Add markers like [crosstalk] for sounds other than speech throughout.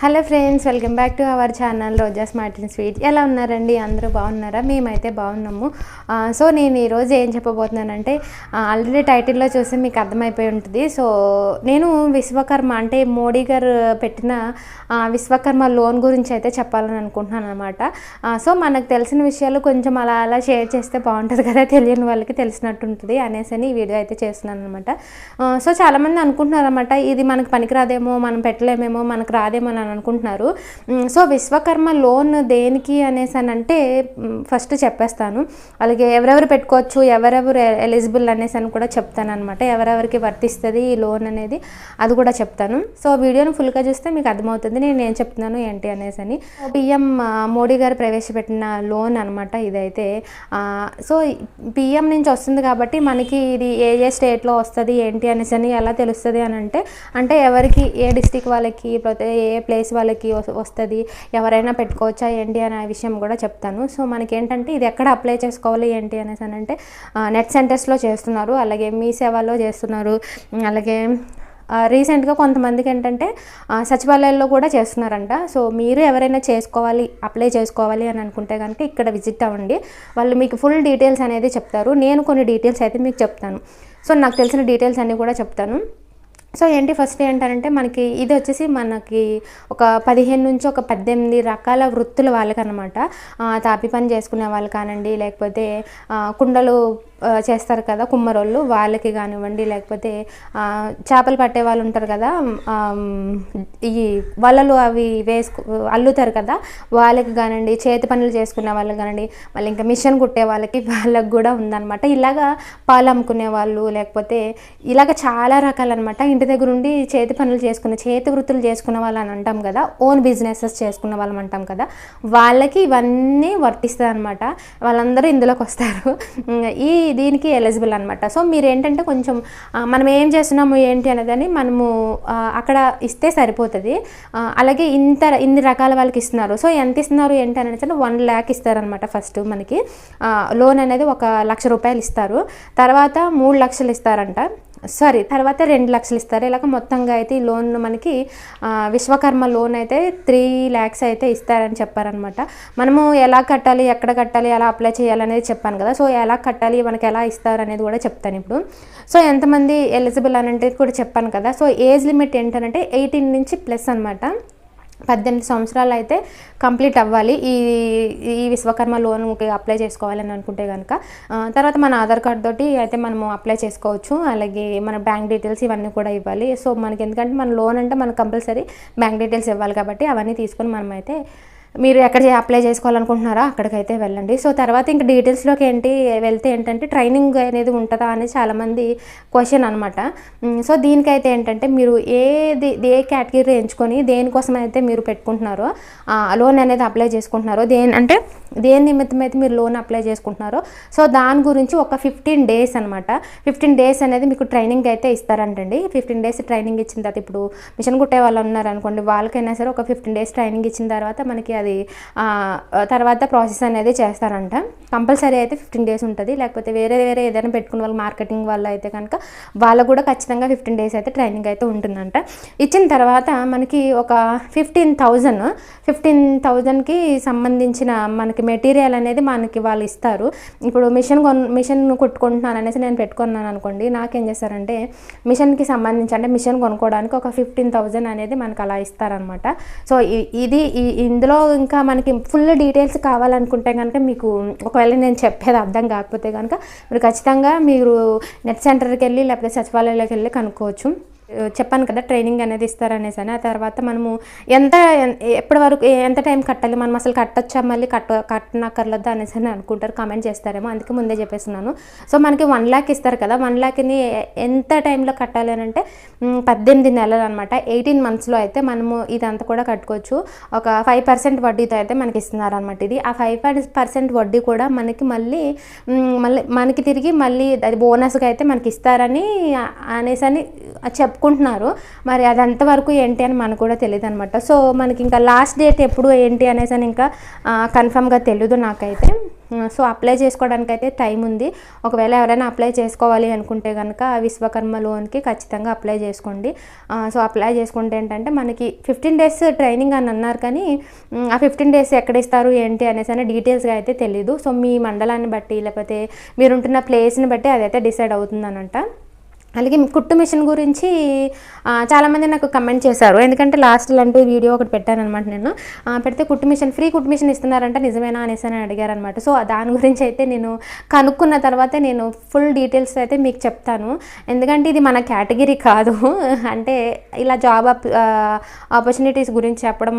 Hello friends welcome back to our channel Roja smart and sweet. ఎలా ఉన్నారండి? అందరూ బాగున్నారా? మేమైతే బాగున్నాము. సో నేను ఈరోజు ఏం చెప్పబోతున్నానంటే ఆల్రెడీ టైటిల్లో చూసి మీకు అర్థమైపోయి ఉంటుంది. సో నేను విశ్వకర్మ అంటే మోడీ గారు పెట్టిన విశ్వకర్మ లోన్ గురించి అయితే చెప్పాలని అనుకుంటున్నాను అనమాట సో మనకు తెలిసిన విషయాలు కొంచెం అలా అలా షేర్ చేస్తే బాగుంటుంది కదా తెలియని వాళ్ళకి తెలిసినట్టు ఉంటుంది అనేసి అని ఈ వీడియో అయితే చేస్తున్నాను అనమాట సో చాలామంది అనుకుంటున్నారు అనమాట ఇది మనకు పనికిరాదేమో మనం పెట్టలేమేమో మనకు రాదేమో అని అనుకుంటున్నారు. సో విశ్వకర్మ లోన్ దేనికి అనేసి అని అంటే ఫస్ట్ చెప్పేస్తాను. అలాగే ఎవరెవరు పెట్టుకోవచ్చు ఎవరెవరు ఎలిజిబుల్ అనేసి అని కూడా చెప్తాను అనమాట ఎవరెవరికి వర్తిస్తుంది ఈ లోన్ అనేది అది కూడా చెప్తాను. సో వీడియోని ఫుల్గా చూస్తే మీకు అర్థమవుతుంది నేను ఏం చెప్తున్నాను ఏంటి అనేసి అని. పిఎం మోడీ గారు ప్రవేశపెట్టిన లోన్ అనమాట ఇదైతే. సో పిఎం నుంచి వస్తుంది కాబట్టి మనకి ఇది ఏ ఏ స్టేట్లో వస్తుంది ఏంటి అనేసి అని ఎలా తెలుస్తుంది అని అంటే అంటే ఎవరికి ఏ డిస్టిక్ వాళ్ళకి ఏ ప్లేస్ వాళ్ళకి వస్తుంది. ఎవరైనా పెట్టుకోవచ్చా ఏంటి అనే విషయం కూడా చెప్తాను. సో మనకి ఏంటంటే ఇది ఎక్కడ అప్లై చేసుకోవాలి ఏంటి అనేసి అని అంటే నెట్ సెంటర్స్లో చేస్తున్నారు. అలాగే మీ సేవలో చేస్తున్నారు. అలాగే రీసెంట్గా కొంతమందికి ఏంటంటే సచివాలయాల్లో కూడా చేస్తున్నారంట. సో మీరు ఎవరైనా చేసుకోవాలి అప్లై చేసుకోవాలి అని అనుకుంటే కనుక ఇక్కడ విజిట్ అవ్వండి. వాళ్ళు మీకు ఫుల్ డీటెయిల్స్ అనేది చెప్తారు. నేను కొన్ని డీటెయిల్స్ అయితే మీకు చెప్తాను. సో నాకు తెలిసిన డీటెయిల్స్ అన్నీ కూడా చెప్తాను. సో ఏంటి ఫస్ట్ ఏంటంటే మనకి ఇది వచ్చేసి మనకి ఒక పదిహేను నుంచి ఒక పద్దెనిమిది రకాల వృత్తుల వాళ్ళకనమాట తాపి పని చేసుకునే వాళ్ళు కానండి లేకపోతే కుండలు చేస్తారు కదా కుమ్మరోళ్ళు వాళ్ళకి కానివ్వండి లేకపోతే చేపలు పట్టే వాళ్ళు ఉంటారు కదా ఈ వలలు అవి వేసుకు అల్లుతారు కదా వాళ్ళకి కానివ్వండి చేతి పనులు చేసుకునే వాళ్ళకి కానివ్వండి మళ్ళీ ఇంకా మిషన్ కుట్టే వాళ్ళకి వాళ్ళకి కూడా ఉందన్నమాట. ఇలాగా పాలు అమ్ముకునే వాళ్ళు లేకపోతే ఇలాగ చాలా రకాలన్నమాట. ఇంటి దగ్గర ఉండి చేతి పనులు చేసుకునే చేతి వృత్తులు చేసుకునే వాళ్ళు అని అంటాం కదా ఓన్ బిజినెసెస్ చేసుకున్న వాళ్ళం అంటాం కదా వాళ్ళకి ఇవన్నీ వర్తిస్తుంది అనమాట వాళ్ళందరూ ఇందులోకి వస్తారు. ఈ దీనికి ఎలిజిబుల్ అనమాట సో మీరు ఏంటంటే కొంచెం మనం ఏం చేస్తున్నాము ఏంటి అనేదని మనము అక్కడ ఇస్తే సరిపోతుంది. అలాగే ఇంత ఇన్ని రకాల వాళ్ళకి ఇస్తున్నారు. సో ఎంత ఇస్తున్నారు ఏంటి అనేది వన్ ల్యాక్ ఇస్తారనమాట ఫస్ట్ మనకి. లోన్ అనేది ఒక లక్ష రూపాయలు ఇస్తారు. తర్వాత మూడు లక్షలు ఇస్తారంట. సారీ తర్వాత రెండు లక్షలు ఇస్తారు. ఇలాగ మొత్తంగా అయితే ఈ లోన్ మనకి విశ్వకర్మ లోన్ అయితే త్రీ ల్యాక్స్ అయితే ఇస్తారని చెప్పారనమాట మనము ఎలా కట్టాలి ఎక్కడ కట్టాలి ఎలా అప్లై చేయాలి అనేది చెప్పాను కదా. సో ఎలా కట్టాలి మనకి ఎలా ఇస్తారు అనేది కూడా చెప్తాను ఇప్పుడు. సో ఎంతమంది ఎలిజిబుల్ అనేది కూడా చెప్పాను కదా. సో ఏజ్ లిమిట్ ఏంటంటే ఎయిటీన్ నుంచి ప్లస్ అనమాట పద్దెనిమిది సంవత్సరాలు అయితే కంప్లీట్ అవ్వాలి. ఈ ఈ విశ్వకర్మ లోన్కి అప్లై చేసుకోవాలని అనుకుంటే కనుక తర్వాత మన ఆధార్ కార్డ్ తోటి అయితే మనము అప్లై చేసుకోవచ్చు. అలాగే మన బ్యాంక్ డీటెయిల్స్ ఇవన్నీ కూడా ఇవ్వాలి. సో మనకి ఎందుకంటే మన లోన్ అంటే మనకు కంపల్సరీ బ్యాంక్ డీటెయిల్స్ ఇవ్వాలి కాబట్టి అవన్నీ తీసుకొని మనమైతే మీరు ఎక్కడ అప్లై చేసుకోవాలనుకుంటున్నారో అక్కడికైతే వెళ్ళండి. సో తర్వాత ఇంకా డీటెయిల్స్లోకి ఏంటి వెళ్తే ఏంటంటే ట్రైనింగ్ అనేది ఉంటుందా అని చాలామంది క్వశ్చన్ అనమాట సో దీనికైతే ఏంటంటే మీరు ఏది ఏ కేటగిరీ ఎంచుకొని దేనికోసం అయితే మీరు పెట్టుకుంటున్నారో లోన్ అనేది అప్లై చేసుకుంటున్నారో దేని అంటే దేని నిమిత్తం అయితే మీరు లోన్ అప్లై చేసుకుంటున్నారో సో దాని గురించి ఒక ఫిఫ్టీన్ డేస్ అనమాట ఫిఫ్టీన్ డేస్ అనేది మీకు ట్రైనింగ్ అయితే ఇస్తారంటండి. ఫిఫ్టీన్ డేస్ ట్రైనింగ్ ఇచ్చిన తర్వాత ఇప్పుడు మిషన్ కుట్టే వాళ్ళు ఉన్నారు అనుకోండి వాళ్ళకైనా సరే ఒక ఫిఫ్టీన్ డేస్ ట్రైనింగ్ ఇచ్చిన తర్వాత మనకి అది అది తర్వాత ప్రాసెస్ అనేది చేస్తారంట. కంపల్సరీ అయితే ఫిఫ్టీన్ డేస్ ఉంటుంది. లేకపోతే వేరే వేరే ఏదైనా పెట్టుకున్న వాళ్ళు మార్కెటింగ్ వాళ్ళు అయితే కనుక వాళ్ళకు కూడా ఖచ్చితంగా ఫిఫ్టీన్ డేస్ అయితే ట్రైనింగ్ అయితే ఉంటుందంట. ఇచ్చిన తర్వాత మనకి ఒక ఫిఫ్టీన్ థౌజండ్ ఫిఫ్టీన్ థౌజండ్కి సంబంధించిన మనకి మెటీరియల్ అనేది మనకి వాళ్ళు ఇస్తారు. ఇప్పుడు మిషన్ కొన్ మిషన్ కుట్టుకుంటున్నాను అనేసి నేను పెట్టుకున్నాను అనుకోండి నాకేం చేస్తారంటే మిషన్కి సంబంధించి అంటే మిషన్ కొనుక్కోవడానికి ఒక ఫిఫ్టీన్ థౌజండ్ అనేది మనకు అలా ఇస్తారనమాట. సో ఇది ఇందులో ఇంకా మనకి ఫుల్ డీటెయిల్స్ కావాలనుకుంటే కనుక మీకు ఒకవేళ నేను చెప్పేది అర్థం కాకపోతే కనుక మీరు ఖచ్చితంగా మీరు నెట్ సెంటర్కి వెళ్ళి లేకపోతే సచివాలయంలోకి వెళ్ళి కనుక్కోవచ్చు. చెప్పాను కదా ట్రైనింగ్ అనేది ఇస్తారనేసి అని. ఆ తర్వాత మనము ఎంత ఎప్పటి వరకు ఎంత టైం కట్టాలి మనం అసలు కట్టొచ్చా మళ్ళీ కట్ట కట్టనక్కర్లేదా అనేసి అని అనుకుంటారు కామెంట్ చేస్తారేమో. అందుకే ముందే చెప్పేస్తున్నాను. సో మనకి వన్ ల్యాక్ ఇస్తారు కదా వన్ ల్యాక్ని ఎంత టైంలో కట్టాలి అని అంటే పద్దెనిమిది నెలలు అనమాట ఎయిటీన్ మంత్స్లో అయితే మనము ఇదంతా కూడా కట్టుకోవచ్చు. ఒక ఫైవ్ పర్సెంట్ వడ్డీతో అయితే మనకి ఇస్తున్నారు అనమాట ఇది. ఆ ఫైవ్ పర్సెంట్ వడ్డీ కూడా మనకి మళ్ళీ మళ్ళీ మనకి తిరిగి మళ్ళీ అది బోనస్గా అయితే మనకి ఇస్తారని అనేసి అని చెప్ చెప్పుకుంటున్నారు. మరి అది ఎంతవరకు ఏంటి అని మనకు కూడా తెలియదు అనమాట సో మనకి ఇంకా లాస్ట్ డేట్ ఎప్పుడు ఏంటి అనేసి అని ఇంకా కన్ఫర్మ్గా తెలియదు నాకైతే. సో అప్లై చేసుకోవడానికి అయితే టైం ఉంది. ఒకవేళ ఎవరైనా అప్లై చేసుకోవాలి అనుకుంటే కనుక విశ్వకర్మ లోన్కి ఖచ్చితంగా అప్లై చేసుకోండి. సో అప్లై చేసుకుంటే ఏంటంటే మనకి ఫిఫ్టీన్ డేస్ ట్రైనింగ్ అని అన్నారు కానీ ఆ ఫిఫ్టీన్ డేస్ ఎక్కడ ఇస్తారు ఏంటి అనేసి అని డీటెయిల్స్గా అయితే తెలియదు సో మీ మండలాన్ని బట్టి లేకపోతే మీరుంటున్న ప్లేస్ని బట్టి అదైతే డిసైడ్ అవుతుందనంట. అలాగే కుట్టు మిషన్ గురించి చాలామంది నాకు కమెంట్ చేశారు. ఎందుకంటే లాస్ట్ లాంటి వీడియో ఒకటి పెట్టానమాట నేను. పెడితే కుట్టు మిషన్ ఫ్రీ కుట్టు మిషన్ ఇస్తున్నారంట నిజమేనా అనేసి అని అడిగారనమాట సో దాని గురించి అయితే నేను కనుక్కున్న తర్వాత నేను ఫుల్ డీటెయిల్స్ అయితే మీకు చెప్తాను. ఎందుకంటే ఇది మన కేటగిరీ కాదు. [laughs] అంటే ఇలా జాబ్ ఆపర్చునిటీస్ గురించి చెప్పడం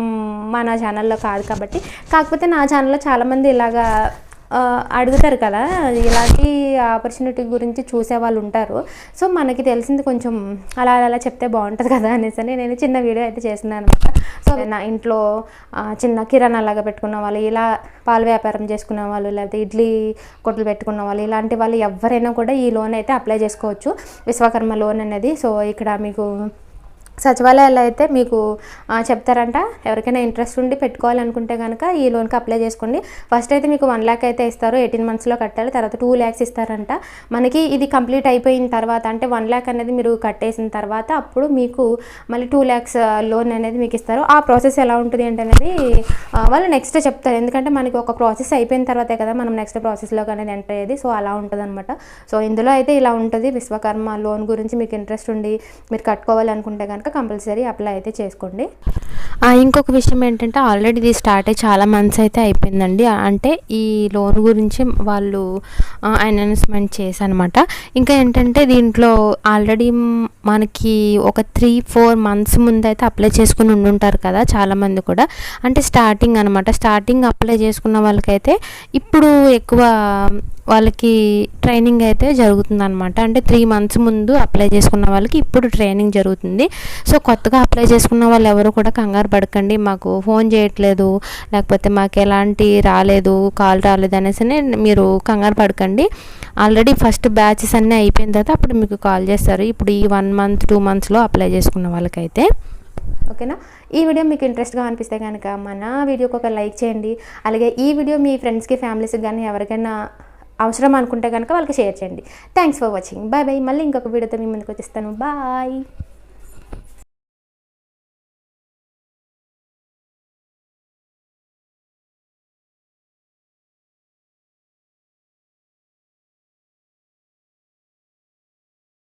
మన ఛానల్లో కాదు కాబట్టి. కాకపోతే నా ఛానల్లో చాలామంది ఇలాగా అడుగుతారు కదా ఇలాంటి ఆపర్చునిటీ గురించి చూసే వాళ్ళు ఉంటారు. సో మనకి తెలిసింది కొంచెం అలా అలా చెప్తే బాగుంటుంది కదా అనేసి అని నేను చిన్న వీడియో అయితే చేస్తున్నాను అనమాట. సో నా ఇంట్లో చిన్న కిరాణా లాగా పెట్టుకున్న వాళ్ళు ఇలా పాల వ్యాపారం చేసుకున్న వాళ్ళు లేకపోతే ఇడ్లీ కొట్లు పెట్టుకున్న వాళ్ళు ఇలాంటి వాళ్ళు ఎవరైనా కూడా ఈ లోన్ అయితే అప్లై చేసుకోవచ్చు. విశ్వకర్మ లోన్ అనేది. సో ఇక్కడ మీకు సచివాలయాల్లో అయితే మీకు చెప్తారంట. ఎవరికైనా ఇంట్రెస్ట్ ఉండి పెట్టుకోవాలనుకుంటే కనుక ఈ లోన్కి అప్లై చేసుకోండి. ఫస్ట్ అయితే మీకు వన్ ల్యాక్ అయితే ఇస్తారు ఎయిటీన్ మంత్స్లో కట్టాలి తర్వాత టూ ల్యాక్స్ ఇస్తారంట. మనకి ఇది కంప్లీట్ అయిపోయిన తర్వాత అంటే వన్ ల్యాక్ అనేది మీరు కట్టేసిన తర్వాత అప్పుడు మీకు మళ్ళీ టూ ల్యాక్స్ లోన్ అనేది మీకు ఇస్తారు. ఆ ప్రాసెస్ ఎలా ఉంటుంది ఏంటనేది అనేది వాళ్ళు నెక్స్ట్ చెప్తారు. ఎందుకంటే మనకి ఒక ప్రాసెస్ అయిపోయిన తర్వాతే కదా మనం నెక్స్ట్ ప్రాసెస్లోకి అనేది ఎంటర్ అయ్యేది. సో అలా ఉంటుంది అనమాట సో ఇందులో అయితే ఇలా ఉంటుంది. విశ్వకర్మ లోన్ గురించి మీకు ఇంట్రెస్ట్ ఉండి మీరు కట్టుకోవాలనుకుంటే కనుక కనుక కంపల్సరీ అప్లై అయితే చేసుకోండి. ఇంకొక విషయం ఏంటంటే ఆల్రెడీ ఇది స్టార్ట్ అయ్యి చాలా మంత్స్ అయితే అయిపోయిందండి. అంటే ఈ లోన్ గురించి వాళ్ళు అనౌన్స్మెంట్ చేశారనమాట ఇంకా ఏంటంటే దీంట్లో ఆల్రెడీ మనకి ఒక త్రీ ఫోర్ మంత్స్ ముందైతే అప్లై చేసుకుని ఉండుంటారు కదా చాలామంది కూడా. అంటే స్టార్టింగ్ అనమాట స్టార్టింగ్ అప్లై చేసుకున్న వాళ్ళకైతే ఇప్పుడు ఎక్కువ వాళ్ళకి ట్రైనింగ్ అయితే జరుగుతుంది అనమాట అంటే త్రీ మంత్స్ ముందు అప్లై చేసుకున్న వాళ్ళకి ఇప్పుడు ట్రైనింగ్ జరుగుతుంది. సో కొత్తగా అప్లై చేసుకున్న వాళ్ళు ఎవరు కూడా కంగారు పడకండి. మాకు ఫోన్ చేయట్లేదు. లేకపోతే మాకు ఎలాంటి రాలేదు కాల్ రాలేదు అనేసి మీరు కంగారు పడకండి. ఆల్రెడీ ఫస్ట్ బ్యాచెస్ అన్నీ అయిపోయిన తర్వాత అప్పుడు మీకు కాల్ చేస్తారు. ఇప్పుడు ఈ వన్ మంత్ టూ మంత్స్లో అప్లై చేసుకున్న వాళ్ళకైతే. ఓకేనా? ఈ వీడియో మీకు ఇంట్రెస్ట్గా అనిపిస్తే కనుక మన వీడియోకి ఒక లైక్ చేయండి. అలాగే ఈ వీడియో మీ ఫ్రెండ్స్కి ఫ్యామిలీస్కి కానీ ఎవరికైనా అవసరం అనుకుంటే కనుక వాళ్ళకి షేర్ చేయండి. Thanks for watching bye bye మళ్ళీ ఇంకొక వీడియోతో మీ ముందుకు వచ్చేస్తాను. బాయ్